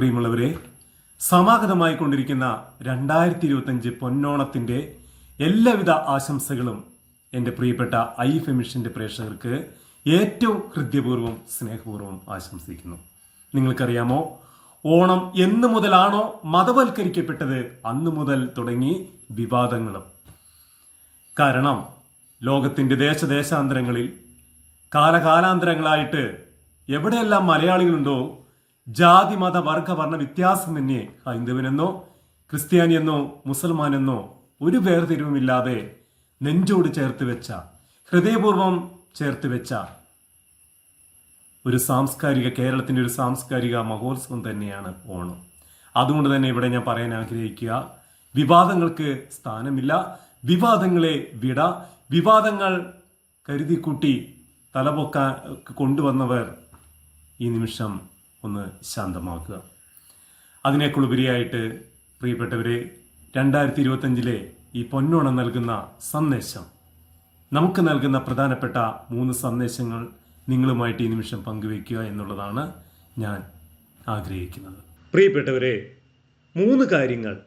പ്രിയമുള്ളവരെ സമാഗതമായി കൊണ്ടിരിക്കുന്ന രണ്ടായിരത്തി ഇരുപത്തഞ്ച് പൊന്നോണത്തിന്റെ എല്ലാവിധ ആശംസകളും എന്റെ പ്രിയപ്പെട്ട ഐ എഫ് പ്രേക്ഷകർക്ക് ഏറ്റവും ഹൃദ്യപൂർവം സ്നേഹപൂർവം ആശംസിക്കുന്നു. നിങ്ങൾക്കറിയാമോ ഓണം എന്നു മുതലാണോ മതവൽക്കരിക്കപ്പെട്ടത്? അന്നു മുതൽ തുടങ്ങി വിവാദങ്ങളും. കാരണം ലോകത്തിന്റെ ദേശദേശാന്തരങ്ങളിൽ കാലകാലാന്തരങ്ങളായിട്ട് എവിടെയെല്ലാം മലയാളികളുണ്ടോ ജാതി മത വർഗ വർണ വ്യത്യാസമന്യേ ഹൈന്ദവനെന്നോ ക്രിസ്ത്യാനിയെന്നോ മുസൽമാനെന്നോ ഒരു വേർതിരിവുമില്ലാതെ നെഞ്ചോട് ചേർത്ത് വെച്ച ഹൃദയപൂർവം ചേർത്ത് വെച്ച ഒരു സാംസ്കാരിക കേരളത്തിന്റെ ഒരു സാംസ്കാരിക മഹോത്സവം തന്നെയാണ് ഓണം. അതുകൊണ്ട് തന്നെ ഇവിടെ ഞാൻ പറയാൻ ആഗ്രഹിക്കുക വിവാദങ്ങൾക്ക് സ്ഥാനമില്ല വിവാദങ്ങളെ വിട വിവാദങ്ങൾ കരുതിക്കൂട്ടി തലപൊക്കാൻ കൊണ്ടുവന്നവർ ഈ നിമിഷം ഒന്ന് ശാന്തമാക്കുക. അതിനേക്കുള്ളുപരിയായിട്ട് പ്രിയപ്പെട്ടവരെ രണ്ടായിരത്തി ഇരുപത്തഞ്ചിലെ ഈ പൊന്നോണം നൽകുന്ന സന്ദേശം നമുക്ക് നൽകുന്ന പ്രധാനപ്പെട്ട മൂന്ന് സന്ദേശങ്ങൾ നിങ്ങളുമായിട്ട് ഈ നിമിഷം പങ്കുവയ്ക്കുക എന്നുള്ളതാണ് ഞാൻ ആഗ്രഹിക്കുന്നത്. പ്രിയപ്പെട്ടവരെ മൂന്ന് കാര്യങ്ങൾ.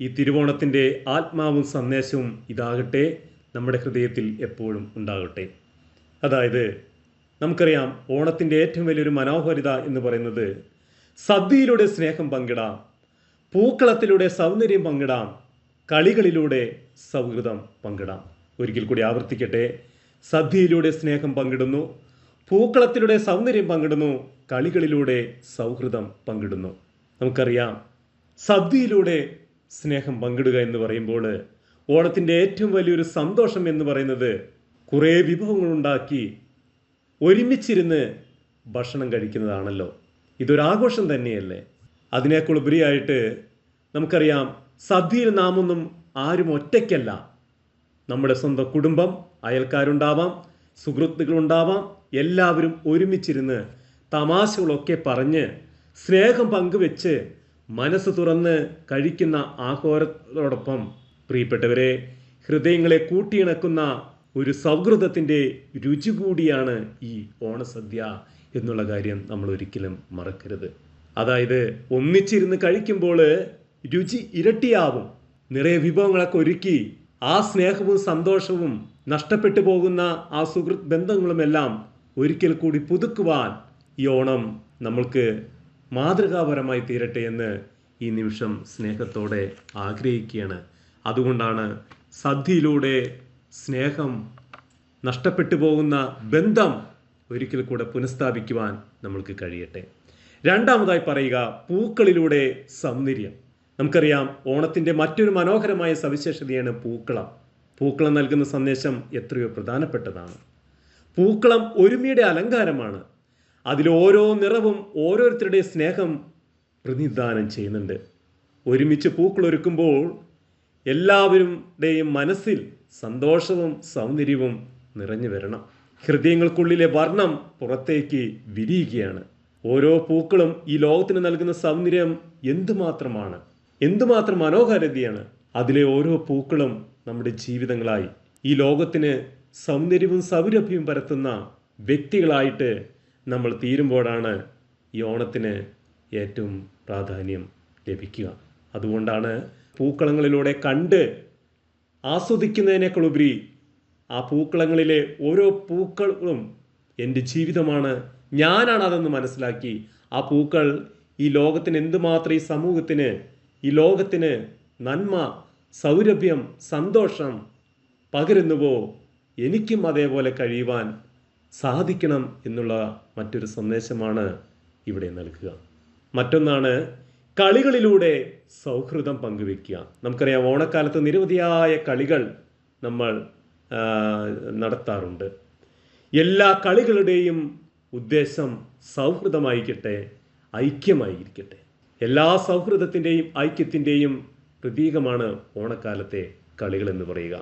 ഈ തിരുവോണത്തിന്റെ ആത്മാവും സന്ദേശവും ഇതാകട്ടെ നമ്മുടെ ഹൃദയത്തിൽ എപ്പോഴും ഉണ്ടാകട്ടെ. അതായത് നമുക്കറിയാം ഓണത്തിന്റെ ഏറ്റവും വലിയൊരു മനോഹരിത എന്ന് പറയുന്നത് സദ്യയിലൂടെ സ്നേഹം പങ്കിടാം പൂക്കളത്തിലൂടെ സൗന്ദര്യം പങ്കിടാം കളികളിലൂടെ സൗഹൃദം പങ്കിടാം. ഒരിക്കൽ കൂടി ആവർത്തിക്കട്ടെ. സദ്യയിലൂടെ സ്നേഹം പങ്കിടുന്നു പൂക്കളത്തിലൂടെ സൗന്ദര്യം പങ്കിടുന്നു കളികളിലൂടെ സൗഹൃദം പങ്കിടുന്നു. നമുക്കറിയാം സദ്യയിലൂടെ സ്നേഹം പങ്കിടുക എന്ന് പറയുമ്പോൾ ഓണത്തിന്റെ ഏറ്റവും വലിയൊരു സന്തോഷം എന്ന് പറയുന്നത് കുറേ വിഭവങ്ങൾ ഉണ്ടാക്കി ഒരുമിച്ചിരുന്ന് ഭക്ഷണം കഴിക്കുന്നതാണല്ലോ. ഇതൊരാഘോഷം തന്നെയല്ലേ? അതിനേക്കുളുപരിയായിട്ട് നമുക്കറിയാം സദ്യയിൽ നാമൊന്നും ആരും ഒറ്റയ്ക്കല്ല. നമ്മുടെ സ്വന്തം കുടുംബം അയൽക്കാരുണ്ടാവാം സുഹൃത്തുക്കളുണ്ടാവാം എല്ലാവരും ഒരുമിച്ചിരുന്ന് തമാശകളൊക്കെ പറഞ്ഞ് സ്നേഹം പങ്കുവെച്ച് മനസ്സ് തുറന്ന് കഴിക്കുന്ന ആഹോരത്തോടൊപ്പം പ്രിയപ്പെട്ടവരെ ഹൃദയങ്ങളെ കൂട്ടിയിണക്കുന്ന ഒരു സൗഹൃദത്തിന്റെ രുചി കൂടിയാണ് ഈ ഓണസദ്യ എന്നുള്ള കാര്യം നമ്മൾ ഒരിക്കലും മറക്കരുത്. അതായത് ഒന്നിച്ചിരുന്ന് കഴിക്കുമ്പോൾ രുചി ഇരട്ടിയാവും. നിറയെ വിഭവങ്ങളൊക്കെ ഒരുക്കി ആ സ്നേഹവും സന്തോഷവും നഷ്ടപ്പെട്ടു പോകുന്ന ആ സുഹൃത്ത് ബന്ധങ്ങളുമെല്ലാം ഒരിക്കൽ കൂടി പുതുക്കുവാൻ ഈ ഓണം നമ്മൾക്ക് മാതൃകാപരമായി തീരട്ടെ എന്ന് ഈ നിമിഷം സ്നേഹത്തോടെ ആഗ്രഹിക്കുകയാണ്. അതുകൊണ്ടാണ് സദ്യയിലൂടെ സ്നേഹം നഷ്ടപ്പെട്ടു പോകുന്ന ബന്ധം ഒരിക്കൽ കൂടെ പുനഃസ്ഥാപിക്കുവാൻ നമ്മൾക്ക് കഴിയട്ടെ. രണ്ടാമതായി പറയുക പൂക്കളിലൂടെ സൗന്ദര്യം. നമുക്കറിയാം ഓണത്തിന്റെ മറ്റൊരു മനോഹരമായ സവിശേഷതയാണ് പൂക്കളം. പൂക്കളം നൽകുന്ന സന്ദേശം എത്രയോ പ്രധാനപ്പെട്ടതാണ്. പൂക്കളം ഒരുമയുടെ അലങ്കാരമാണ്. അതിൽ ഓരോ നിറവും ഓരോരുത്തരുടെ സ്നേഹം പ്രതിനിധാനം ചെയ്യുന്നുണ്ട്. ഒരുമിച്ച് പൂക്കളൊരുക്കുമ്പോൾ എല്ലാവരുടെയും മനസ്സിൽ സന്തോഷവും സൗന്ദര്യവും നിറഞ്ഞു വരണം. ഹൃദയങ്ങൾക്കുള്ളിലെ വർണം പുറത്തേക്ക് വിരിയുകയാണ്. ഓരോ പൂക്കളും ഈ ലോകത്തിന് നൽകുന്ന സൗന്ദര്യം എന്തുമാത്രമാണ്? എന്തുമാത്രം മനോഹാരിതയാണ്? അതിലെ ഓരോ പൂക്കളും നമ്മുടെ ജീവിതങ്ങളായി. ഈ ലോകത്തിന് സൗന്ദര്യവും സൗരഭ്യവും പരത്തുന്ന വ്യക്തികളായിട്ട് നമ്മൾ തീരുമ്പോഴാണ് ഈ ഓണത്തിന് ഏറ്റവും പ്രാധാന്യം ലഭിക്കുക. അതുകൊണ്ടാണ് പൂക്കളങ്ങളിലൂടെ കണ്ട് ആസ്വദിക്കുന്നതിനേക്കാളുപരി ആ പൂക്കളങ്ങളിലെ ഓരോ പൂക്കളും എന്റെ ജീവിതമാണ്. ഞാനാണ് അതെന്ന് മനസ്സിലാക്കി ആ പൂക്കൾ ഈ ലോകത്തിന് എന്തുമാത്രം ഈ സമൂഹത്തിന് ഈ ലോകത്തിന് നന്മ സൗരഭ്യം സന്തോഷം പകരുന്നുവോ എനിക്കും അതേപോലെ കഴിയുവാൻ സാധിക്കണം എന്നുള്ള മറ്റൊരു സന്ദേശമാണ് ഇവിടെ നൽകുക. മറ്റൊന്നാണ് കളികളിലൂടെ സൗഹൃദം പങ്കുവെക്കുക നമുക്കറിയാം ഓണക്കാലത്ത് നിരവധിയായ കളികൾ നമ്മൾ നടത്താറുണ്ട്. എല്ലാ കളികളുടെയും ഉദ്ദേശം സൗഹൃദമായിരിക്കട്ടെ ഐക്യമായിരിക്കട്ടെ. എല്ലാ സൗഹൃദത്തിന്റെയും ഐക്യത്തിന്റെയും പ്രതീകമാണ് ഓണക്കാലത്തെ കളികൾ എന്ന് പറയുക.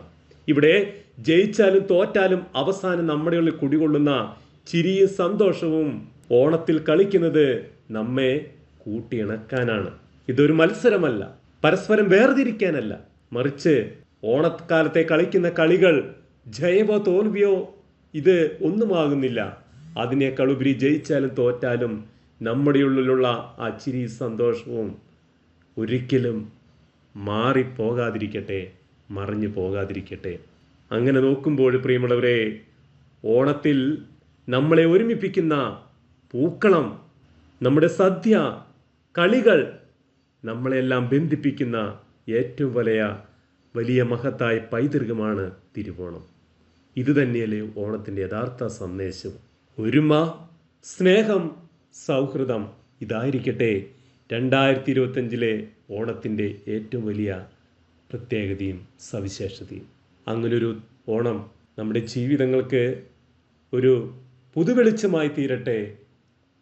ഇവിടെ ജയിച്ചാലും തോറ്റാലും അവസാനം നമ്മുടെ ഉള്ളിൽ കുടികൊള്ളുന്ന ചിരിയും സന്തോഷവും ഓണത്തിൽ കളിക്കുന്നത് നമ്മെ കൂട്ടിയിണക്കാനാണ്. ഇതൊരു മത്സരമല്ല. പരസ്പരം വേർതിരിക്കാനല്ല. മറിച്ച് ഓണക്കാലത്തെ കളിക്കുന്ന കളികൾ ജയവോ തോൽവിയോ ഇത് ഒന്നുമാകുന്നില്ല. അതിനേക്കാൾ ഉപരി ജയിച്ചാലും തോറ്റാലും നമ്മുടെ ഉള്ളിലുള്ള ആ ചിരി സന്തോഷവും ഒരിക്കലും മാറിപ്പോകാതിരിക്കട്ടെ മറിഞ്ഞു പോകാതിരിക്കട്ടെ. അങ്ങനെ നോക്കുമ്പോൾ പ്രിയമുള്ളവരെ ഓണത്തിൽ നമ്മളെ ഒരുമിപ്പിക്കുന്ന പൂക്കളം നമ്മുടെ സദ്യ കളികൾ നമ്മളെല്ലാം ബന്ധിപ്പിക്കുന്ന ഏറ്റവും വലിയ വലിയ മഹത്തായ പൈതൃകമാണ് തിരുവോണം. ഇത് തന്നെയല്ലേ ഓണത്തിന്റെ യഥാർത്ഥ സന്ദേശം ഒരുമ സ്നേഹം സൗഹൃദം ഇതായിരിക്കട്ടെ രണ്ടായിരത്തി ഇരുപത്തഞ്ചിലെ ഓണത്തിന്റെ ഏറ്റവും വലിയ പ്രത്യേകതയും സവിശേഷതയും. അങ്ങനൊരു ഓണം നമ്മുടെ ജീവിതങ്ങൾക്ക് ഒരു പുതുവെളിച്ചമായി തീരട്ടെ.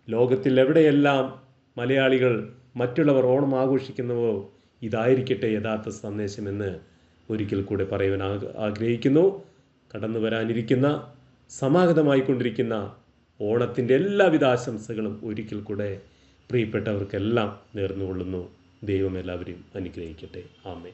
ലോകത്തിൽ എവിടെയെല്ലാം മലയാളികൾ മറ്റുള്ളവർ ഓണം ആഘോഷിക്കുന്നവോ ഇതായിരിക്കട്ടെ യഥാർത്ഥ സന്ദേശമെന്ന് ഒരിക്കൽ കൂടെ പറയുവാൻ ആഗ്രഹിക്കുന്നു. കടന്നു വരാനിരിക്കുന്ന സമാഗതമായിക്കൊണ്ടിരിക്കുന്ന ഓണത്തിന്റെ എല്ലാവിധ ആശംസകളും ഒരിക്കൽ കൂടെ പ്രിയപ്പെട്ടവർക്കെല്ലാം നേർന്നുകൊള്ളുന്നു. ദൈവം എല്ലാവരെയും അനുഗ്രഹിക്കട്ടെ. ആമേ